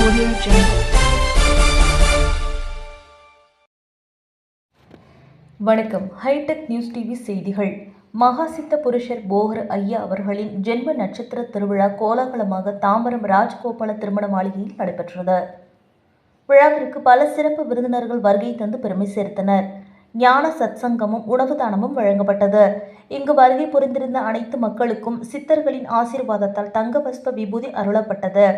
Audio Jungle. வணக்கம். Hi tech news TV செய்திகள். மகாசித்த புருஷர் போகர் ஐயா அவர்களின் ஜென்ம நட்சத்திர திருவிழா கோலாகலமாக தாம்பரம் ராஜகோபால திருமண மாளிகையில் நடைபெற்றது. விழாவிற்கு பல சிறப்பு விருந்தினர்கள் வருகை தந்து பெருமை சேர்த்தனர். ஞான சத்சங்கமும் உணவு தானமும் வழங்கப்பட்டது. இங்கு வருகை புரிந்திருந்த அனைத்து மக்களுக்கும் சித்தர்களின் ஆசீர்வாதத்தால் தங்க பஸ்ப விபூதி அருளப்பட்டது.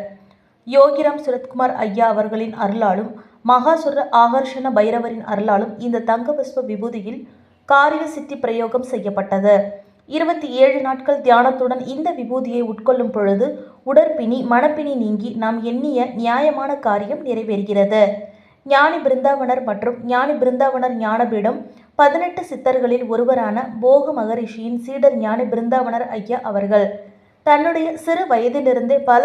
யோகிராம் சுரத்குமார் ஐயா அவர்களின் அருளாலும் மகாசுர ஆகர்ஷண பைரவரின் அருளாலும் இந்த தங்கபஸ்வ விபூதியில் காரிய சித்தி பிரயோகம் செய்யப்பட்டது. இருபத்தி ஏழு நாட்கள் தியானத்துடன் இந்த விபூதியை உட்கொள்ளும் பொழுது உடற்பிணி மனப்பிணி நீங்கி நாம் எண்ணிய நியாயமான காரியம் நிறைவேறுகிறது. ஞானி பிருந்தாவனர் மற்றும் ஞானி பிருந்தாவனர் ஞானபீடம் பதினெட்டு சித்தர்களில் ஒருவரான போக மகரிஷியின் சீடர் ஞானி பிருந்தாவனர் ஐயா அவர்கள். தன்னுடைய சிறு வயதிலிருந்தே பல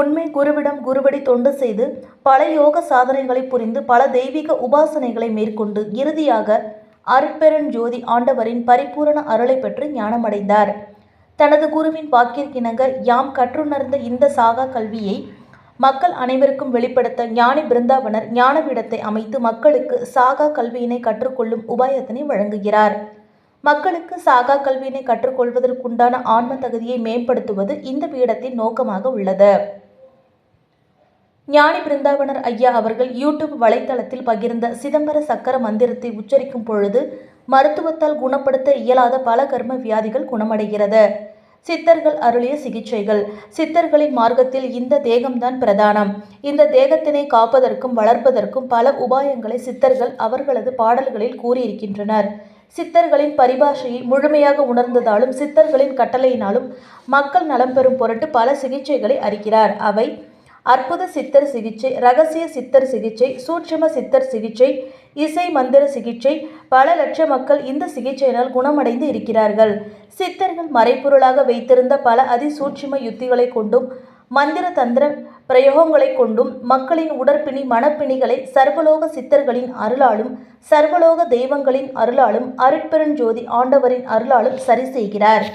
உண்மை குருவிடம் குருவடி தொண்டு செய்து பல யோக சாதனைகளை புரிந்து பல தெய்வீக உபாசனைகளை மேற்கொண்டு இறுதியாக அருட்பெருஞ்சோதி ஆண்டவரின் பரிபூரண அருளை பெற்று ஞானமடைந்தார். தனது குருவின் வாக்கிற்கிணங்க யாம் கற்றுணர்ந்த இந்த சாகா கல்வியை மக்கள் அனைவருக்கும் வெளிப்படுத்த ஞானி பிருந்தாவனர் ஞானபீடத்தை அமைத்து மக்களுக்கு சாகா கல்வியினை கற்றுக்கொள்ளும் உபாயத்தினை வழங்குகிறார். மக்களுக்கு சாகா கல்வியினை கற்றுக்கொள்வதற்குண்டான ஆன்ம தகுதியை மேம்படுத்துவது இந்த பீடத்தின் நோக்கமாக உள்ளது. ஞானி பிருந்தாவனர் ஐயா அவர்கள் யூடியூப் வலைத்தளத்தில் பகிர்ந்த சிதம்பர சக்கர மந்திரத்தை உச்சரிக்கும் பொழுது மருத்துவத்தால் குணப்படுத்த இயலாத பல கர்ம வியாதிகள் குணமடைகிறது. சித்தர்கள் அருளிய சிகிச்சைகள். சித்தர்களின் மார்க்கத்தில் இந்த தேகம்தான் பிரதானம். இந்த தேகத்தினை காப்பதற்கும் வளர்ப்பதற்கும் பல உபாயங்களை சித்தர்கள் அவர்களது பாடல்களில் கூறியிருக்கின்றனர். சித்தர்களின் பரிபாஷையை முழுமையாக உணர்ந்ததாலும் சித்தர்களின் கட்டளையினாலும் மக்கள் நலம் பெறும் பொருட்டு பல சிகிச்சைகளை அறிக்கிறார் அவை அற்புத சித்தர் சிகிச்சை ரகசிய சித்தர் சிகிச்சை சூட்சும சித்தர் சிகிச்சை இசை மந்திர சிகிச்சை பல லட்ச மக்கள் இந்த சிகிச்சையினால் குணமடைந்து இருக்கிறார்கள். சித்தர்கள் மறைப்பொருளாக வைத்திருந்த பல அதிசூட்சும யுத்திகளை கொண்டும் மந்திர தந்திர பிரயோகங்களை கொண்டும் மக்களின் உடற்பிணி மனப்பிணிகளை சர்வலோக சித்தர்களின் அருளாலும் சர்வலோக தெய்வங்களின் அருளாலும் அருட்பெருஞ்சோதி ஆண்டவரின் அருளாலும் சரி செய்கிறார்.